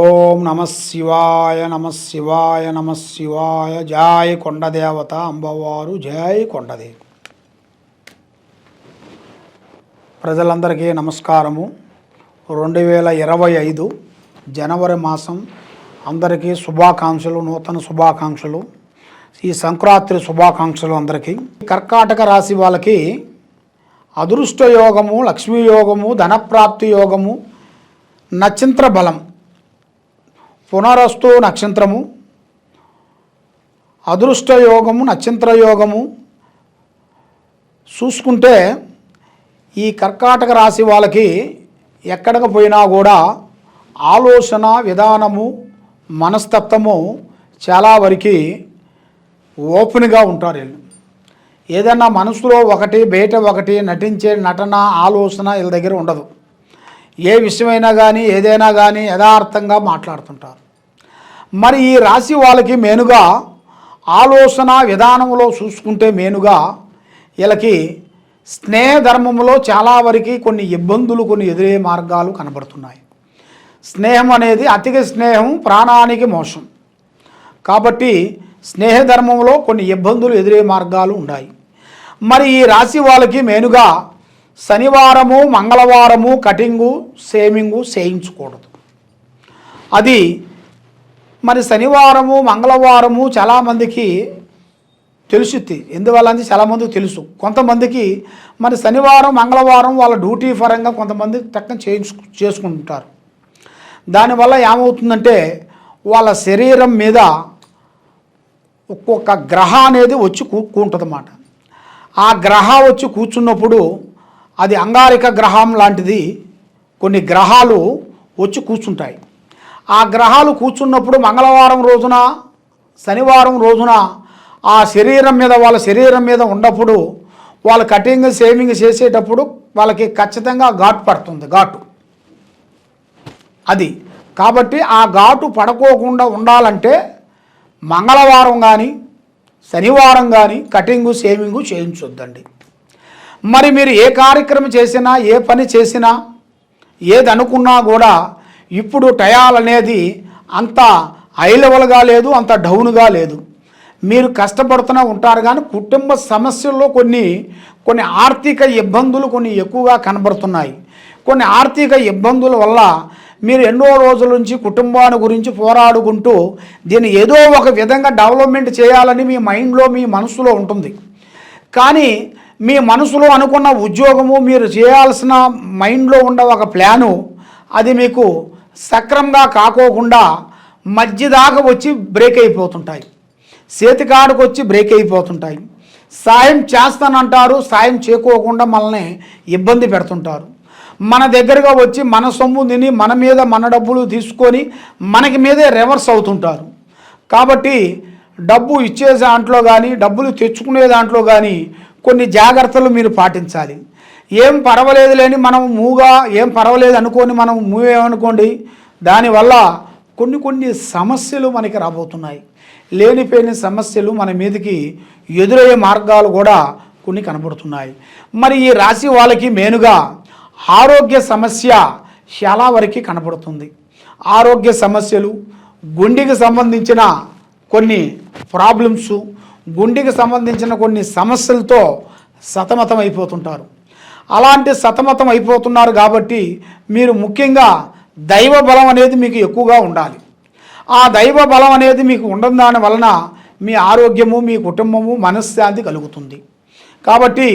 ఓం నమ శివాయ నమ శివాయ నమ శివాయ. జాయ్ కొండదేవత అంబవారు జాయ్ కొండదేవి. ప్రజలందరికీ నమస్కారము. రెండు వేల ఇరవై ఐదు జనవరి మాసం అందరికీ శుభాకాంక్షలు నూతన శుభాకాంక్షలు. ఈ సంక్రాంతి శుభాకాంక్షలు అందరికీ. కర్కాటక రాశి వాళ్ళకి అదృష్ట యోగము లక్ష్మీ యోగము ధనప్రాప్తి యోగము నక్షత్ర బలం. పునరస్తు నక్షత్రము అదృష్ట యోగము నక్షత్ర యోగము చూసుకుంటే ఈ కర్కాటక రాశి వాళ్ళకి ఎక్కడికి పోయినా కూడా ఆలోచన విధానము మనస్తత్వము చాలా వరకు ఓపెన్గా ఉంటారు వీళ్ళు. ఏదన్నా మనసులో ఒకటి బయట ఒకటి నటించే నటన ఆలోచన వీళ్ళ దగ్గర ఉండదు. ఏ విషయమైనా కానీ ఏదైనా కానీ యథార్థంగా మాట్లాడుతుంటారు. మరి ఈ రాశి వాళ్ళకి మేనుగా ఆలోచన విధానంలో చూసుకుంటే మేనుగా వీళ్ళకి స్నేహ ధర్మంలో చాలా వరకు కొన్ని ఇబ్బందులు కొన్ని ఎదురే మార్గాలు కనబడుతున్నాయి. స్నేహం అనేది అతిక స్నేహం ప్రాణానికి మోసం కాబట్టి స్నేహ ధర్మంలో కొన్ని ఇబ్బందులు ఎదురే మార్గాలు ఉన్నాయి మరి ఈ రాశి వాళ్ళకి మెయిన్గా శనివారము మంగళవారము కటింగు సేమింగు చేయించకూడదు. అది మరి శనివారము మంగళవారము చాలామందికి తెలుసుద్ది. ఎందువల్ల అంటే చాలామందికి తెలుసు. కొంతమందికి మరి శనివారం మంగళవారం వాళ్ళ డ్యూటీ పరంగా కొంతమంది టక్కన చేయించు చేసుకుంటుంటారు దానివల్ల ఏమవుతుందంటే వాళ్ళ శరీరం మీద ఒక్కొక్క గ్రహ అనేది వచ్చి కూకుంటుంది ఆ గ్రహ వచ్చి కూర్చున్నప్పుడు అది అంగారిక గ్రహం లాంటిది. కొన్ని గ్రహాలు వచ్చి కూర్చుంటాయి. ఆ గ్రహాలు కూర్చున్నప్పుడు మంగళవారం రోజున శనివారం రోజున ఆ శరీరం మీద వాళ్ళ శరీరం మీద ఉన్నప్పుడు వాళ్ళు కటింగ్ సేవింగ్ చేసేటప్పుడు వాళ్ళకి ఖచ్చితంగా ఘాటు పడుతుంది ఘాటు. అది. కాబట్టి ఆ ఘాటు పడుకోకుండా ఉండాలంటే మంగళవారం కానీ శనివారం కానీ కటింగు సేవింగు చేయించొద్దండి. మరి మీరు ఏ కార్యక్రమం చేసినా ఏ పని చేసినా ఏది అనుకున్నా కూడా ఇప్పుడు టయాల్ అనేది అంత హై లెవెల్గా లేదు అంత డౌన్గా లేదు. మీరు కష్టపడుతూనే ఉంటారు కానీ కుటుంబ సమస్యల్లో కొన్ని కొన్ని ఆర్థిక ఇబ్బందులు కొన్ని ఎక్కువగా కనబడుతున్నాయి. కొన్ని ఆర్థిక ఇబ్బందుల వల్ల మీరు ఎన్నో రోజుల నుంచి కుటుంబాన్ని గురించి పోరాడుకుంటూ దీన్ని ఏదో ఒక విధంగా డెవలప్మెంట్ చేయాలని మీ మైండ్లో మీ మనసులో ఉంటుంది. కానీ మీ మనసులో అనుకున్న ఉద్యోగము మీరు చేయాల్సిన మైండ్లో ఉన్న ఒక ప్లాను అది మీకు సక్రమంగా కాకోకుండా మధ్యదాకా వచ్చి బ్రేక్ అయిపోతుంటాయి. చేతికాడకు వచ్చి బ్రేక్ అయిపోతుంటాయి. సాయం చేస్తానంటారు సాయం చేకోకుండా మనల్ని ఇబ్బంది పెడుతుంటారు. మన దగ్గరగా వచ్చి మన సొమ్ము తిని మన మీద మన డబ్బులు తీసుకొని మనకి మీదే రివర్స్ అవుతుంటారు. కాబట్టి డబ్బు ఇచ్చే దాంట్లో కానీ డబ్బులు తెచ్చుకునే దాంట్లో కానీ కొన్ని జాగ్రత్తలు మీరు పాటించాలి. ఏం పర్వాలేదు లేని మనం మూగా ఏం పర్వాలేదు అనుకొని మనం మూవేమనుకోండి దానివల్ల కొన్ని కొన్ని సమస్యలు మనకి రాబోతున్నాయి. లేనిపోయిన సమస్యలు మన మీదకి ఎదురయ్యే మార్గాలు కూడా కొన్ని కనబడుతున్నాయి. మరి ఈ రాశి వాళ్ళకి మెయిన్గా ఆరోగ్య సమస్య చాలా వరకు కనబడుతుంది. ఆరోగ్య సమస్యలు గుండెకి సంబంధించిన కొన్ని ప్రాబ్లమ్స్ గుండెకి సంబంధించిన కొన్ని సమస్యలతో సతమతం అయిపోతుంటారు అలాంటి సతమతం అయిపోతున్నారు కాబట్టి మీరు ముఖ్యంగా దైవ బలం అనేది మీకు ఎక్కువగా ఉండాలి. ఆ దైవ బలం అనేది మీకు ఉండడం దాని వలన మీ ఆరోగ్యము మీ కుటుంబము మనశ్శాంతి కలుగుతుంది. కాబట్టి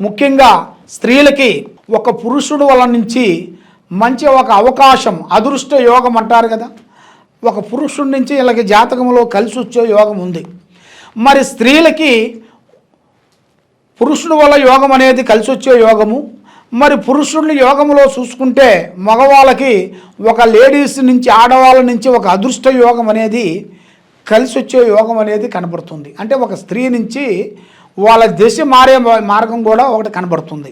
ముఖ్యంగా స్త్రీలకి ఒక పురుషుడు వల్ల నుంచి మంచి ఒక అవకాశం అదృష్ట యోగం అంటారు కదా. ఒక పురుషుడి నుంచి వీళ్ళకి జాతకంలో కలిసి వచ్చే యోగం ఉంది. మరి స్త్రీలకి పురుషుడు వల్ల యోగం అనేది కలిసి వచ్చే యోగము. మరి పురుషుడిని యోగంలో చూసుకుంటే మగవాళ్ళకి ఒక లేడీస్ నుంచి ఆడవాళ్ళ నుంచి ఒక అదృష్ట యోగం అనేది కలిసి వచ్చే యోగం అనేది కనబడుతుంది. అంటే ఒక స్త్రీ నుంచి వాళ్ళ దిశ మారే మార్గం కూడా ఒకటి కనబడుతుంది.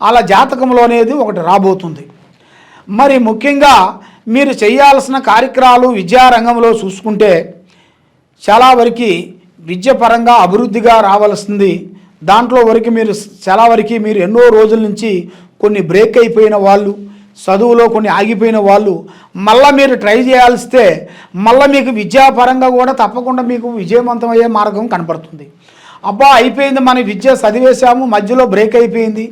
అలా జాతకంలో అనేది ఒకటి రాబోతుంది. మరి ముఖ్యంగా మీరు చేయాల్సిన కార్యక్రమాలు విద్యారంగంలో చూసుకుంటే చాలా వరకు విద్యపరంగా అభివృద్ధిగా రావాల్సింది దాంట్లో వరకు మీరు చాలా వరకు మీరు ఎన్నో రోజుల నుంచి కొన్ని బ్రేక్ అయిపోయిన వాళ్ళు చదువులో కొన్ని ఆగిపోయిన వాళ్ళు మళ్ళీ మీరు ట్రై చేయాల్స్తే మళ్ళీ మీకు విద్యాపరంగా కూడా తప్పకుండా మీకు విజయవంతమయ్యే మార్గం కనపడుతుంది. అబ్బా అయిపోయింది మన విద్య చదివేశాము మధ్యలో బ్రేక్ అయిపోయింది.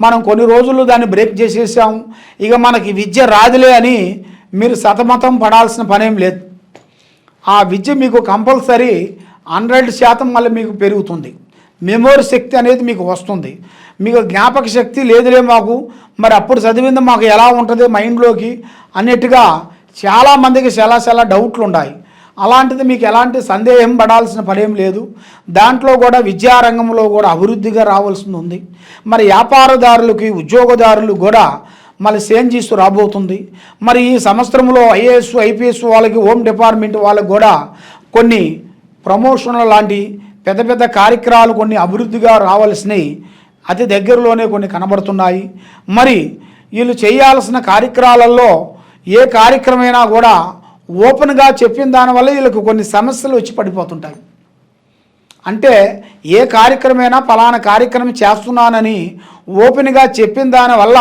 మనం కొన్ని రోజులు దాన్ని బ్రేక్ చేసేసాము. ఇక మనకి విద్య రాదులే అని మీరు సతమతం పడాల్సిన పనేం లేదు. ఆ విద్య మీకు కంపల్సరీ హండ్రెడ్ శాతం మళ్ళీ మీకు పెరుగుతుంది. మెమోరీ శక్తి అనేది మీకు వస్తుంది. మీకు జ్ఞాపక శక్తి లేదులే మాకు. మరి అప్పుడు చదివింది మాకు ఎలా ఉంటుంది మైండ్లోకి అన్నట్టుగా చాలామందికి చాలా చాలా డౌట్లు ఉన్నాయి అలాంటిది మీకు ఎలాంటి సందేహం పడాల్సిన పనేం లేదు. దాంట్లో కూడా విద్యారంగంలో కూడా అభివృద్ధిగా రావాల్సి ఉంది. మరి వ్యాపారదారులకి ఉద్యోగదారులు కూడా మళ్ళీ చేంజెస్ రాబోతుంది. మరి ఈ సంవత్సరంలో ఐఏఎస్ ఐపీఎస్ వాళ్ళకి హోమ్ డిపార్ట్మెంట్ వాళ్ళకి కూడా కొన్ని ప్రమోషన్ల లాంటి పెద్ద పెద్ద కార్యక్రమాలు కొన్ని అభివృద్ధిగా రావాల్సినవి అతి దగ్గరలోనే కొన్ని కనబడుతున్నాయి. మరి వీళ్ళు చేయాల్సిన కార్యక్రమాలలో ఏ కార్యక్రమైనా కూడా ఓపెన్గా చెప్పిన దానివల్ల వీళ్ళకి కొన్ని సమస్యలు వచ్చి పడిపోతుంటాయి. అంటే ఏ కార్యక్రమైనా ఫలానా కార్యక్రమం చేస్తున్నానని ఓపెన్గా చెప్పిన దానివల్ల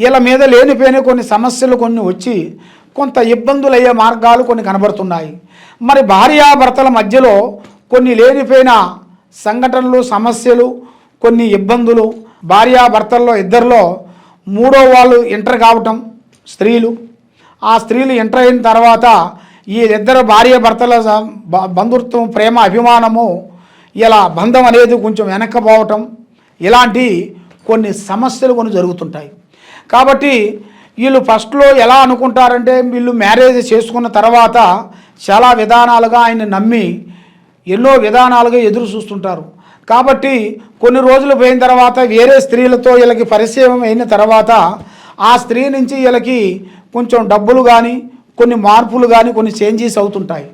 వీళ్ళ మీద లేనిపోయిన కొన్ని సమస్యలు కొన్ని వచ్చి కొంత ఇబ్బందులు అయ్యే మార్గాలు కొన్ని కనబడుతున్నాయి. మరి భార్యాభర్తల మధ్యలో కొన్ని లేనిపోయిన సంఘటనలు సమస్యలు కొన్ని ఇబ్బందులు భార్యాభర్తల్లో ఇద్దరిలో మూడో వాళ్ళు ఎంటర్ కావటం స్త్రీలు. ఆ స్త్రీలు ఎంటర్ అయిన తర్వాత ఈ ఇద్దరు భార్య భర్తల బంధుత్వం ప్రేమ అభిమానము ఇలా బంధం అనేది కొంచెం వెనక్కపోవటం ఇలాంటి కొన్ని సమస్యలు కొన్ని జరుగుతుంటాయి. కాబట్టి వీళ్ళు ఫస్ట్లో ఎలా అనుకుంటారంటే వీళ్ళు మ్యారేజ్ చేసుకున్న తర్వాత చాలా విధానాలుగా ఆయన నమ్మి ఎన్నో విధానాలుగా ఎదురు చూస్తుంటారు. కాబట్టి కొన్ని రోజులు పోయిన తర్వాత వేరే స్త్రీలతో వీళ్ళకి పరిచయం అయిన తర్వాత ఆ స్త్రీ నుంచి వీళ్ళకి కొంచెం డబ్బులు కానీ కొన్ని మార్పులు కానీ కొన్ని చేంజెస్ అవుతుంటాయి.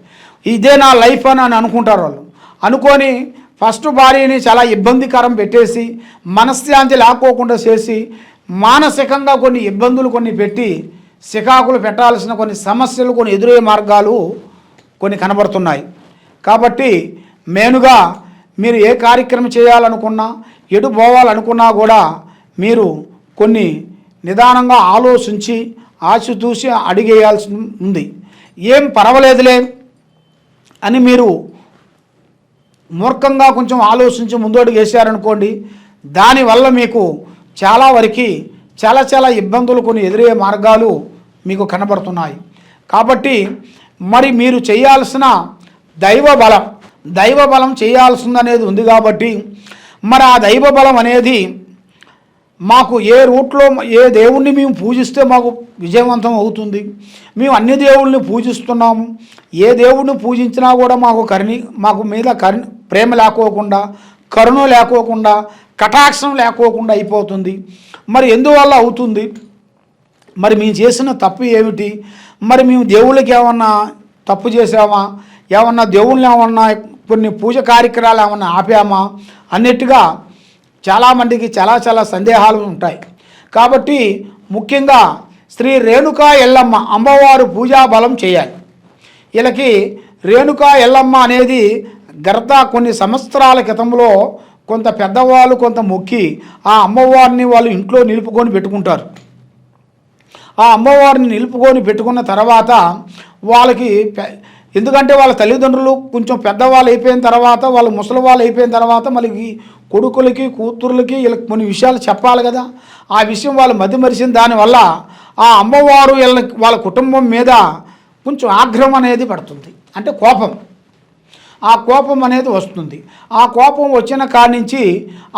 ఇదే నా లైఫ్ అని అని అనుకుంటారు వాళ్ళు. అనుకొని ఫస్ట్ భార్యని చాలా ఇబ్బందికరం పెట్టేసి మనశ్శాంతి లేకోకుండా చేసి మానసికంగా కొన్ని ఇబ్బందులు కొన్ని పెట్టి సికాకులు పెట్టాల్సిన కొన్ని సమస్యలు కొన్ని ఎదురయ్యే మార్గాలు కొన్ని కనబడుతున్నాయి. కాబట్టి మెయిన్గా మీరు ఏ కార్యక్రమం చేయాలనుకున్నా ఎటు పోవాలనుకున్నా కూడా మీరు కొన్ని నిదానంగా ఆలోచించి ఆచితూసి అడిగేయాల్సి ఉంది ఏం పర్వాలేదులే అని మీరు మూర్ఖంగా కొంచెం ఆలోచించి ముందడుగు వేసారనుకోండి దానివల్ల మీకు చాలా వరకు చాలా చాలా ఇబ్బందులు కొన్ని ఎదురయ్యే మార్గాలు మీకు కనబడుతున్నాయి. కాబట్టి మరి మీరు చేయాల్సిన దైవ బలం దైవ బలం చేయాల్సింది అనేది ఉంది కాబట్టి మరి ఆ దైవ బలం అనేది మాకు ఏ రూట్లో ఏ దేవుణ్ణి మేము పూజిస్తే మాకు విజయవంతం అవుతుంది. మేము అన్ని దేవుళ్ళని పూజిస్తున్నాము ఏ దేవుణ్ణి పూజించినా కూడా మాకు కరుణి మాకు మీద కరుణ ప్రేమ లేకోకుండా కరుణ లేకోకుండా కటాక్షం లేకోకుండా అయిపోతుంది. మరి ఎందువల్ల అవుతుంది? మరి మేము చేసిన తప్పు ఏమిటి? మరి మేము దేవుళ్ళకి ఏమన్నా తప్పు చేసామా ఏమన్నా దేవుళ్ళు ఏమన్నా కొన్ని పూజ కార్యక్రమాలు ఏమన్నా ఆపామా? అన్నట్టుగా చాలామందికి చాలా చాలా సందేహాలు ఉంటాయి. కాబట్టి ముఖ్యంగా శ్రీ రేణుకా ఎల్లమ్మ అమ్మవారు పూజా బలం చేయాలి. వీళ్ళకి రేణుకా ఎల్లమ్మ అనేది గత కొన్ని సంవత్సరాల క్రితంలో కొంత పెద్దవాళ్ళు కొంత మొక్కి ఆ అమ్మవారిని వాళ్ళు ఇంట్లో నిలుపుకొని పెట్టుకుంటారు. ఆ అమ్మవారిని నిలుపుకొని పెట్టుకున్న తర్వాత వాళ్ళకి ఎందుకంటే వాళ్ళ తల్లిదండ్రులు కొంచెం పెద్దవాళ్ళు అయిపోయిన తర్వాత వాళ్ళు ముసలి వాళ్ళు అయిపోయిన తర్వాత మళ్ళీ కొడుకులకి కూతుర్లకి వీళ్ళకి కొన్ని విషయాలు చెప్పాలి కదా. ఆ విషయం వాళ్ళు మధ్య దానివల్ల ఆ అమ్మవారు వీళ్ళ వాళ్ళ కుటుంబం మీద కొంచెం ఆగ్రహం అనేది పడుతుంది. అంటే కోపం. ఆ కోపం అనేది వస్తుంది. ఆ కోపం వచ్చిన కాడి నుంచి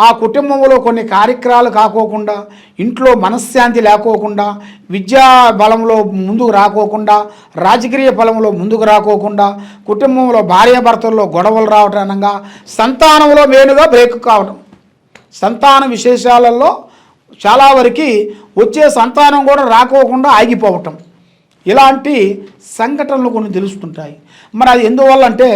ఆ కుటుంబంలో కొన్ని కార్యక్రమాలు కాకోకుండా ఇంట్లో మనశ్శాంతి లేకోకుండా విద్యా బలంలో ముందుకు రాకోకుండా రాజకీయ బలంలో ముందుకు రాకోకుండా కుటుంబంలో భార్యాభర్తల్లో గొడవలు రావటంగా సంతానంలో మేలుగా బ్రేక్ కావడం సంతాన విశేషాలలో చాలా వరకు వచ్చే సంతానం కూడా రాకోకుండా ఆగిపోవటం. ఇలాంటి సంఘటనలు కొన్ని తెలుస్తుంటాయి. మరి అది ఎందువల్ల అంటే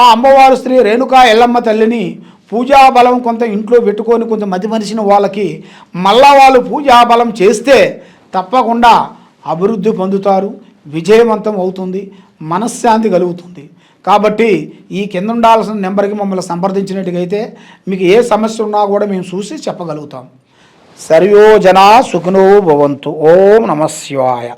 ఆ అమ్మవారు స్త్రీ రేణుకా ఎల్లమ్మ తల్లిని పూజా బలం కొంత ఇంట్లో పెట్టుకొని కొంత మతి మనిషిన వాళ్ళకి మళ్ళా వాళ్ళు పూజా బలం చేస్తే తప్పకుండా అభివృద్ధి పొందుతారు విజయవంతం అవుతుంది మనశ్శాంతి కలుగుతుంది. కాబట్టి ఈ కింద ఉండాల్సిన నెంబర్కి మమ్మల్ని సంప్రదించినట్టుగైతే మీకు ఏ సమస్య ఉన్నా కూడా మేము చూసి చెప్పగలుగుతాం. సర్వో జనా సుఖినో భవంతు. ఓం నమ శివాయ.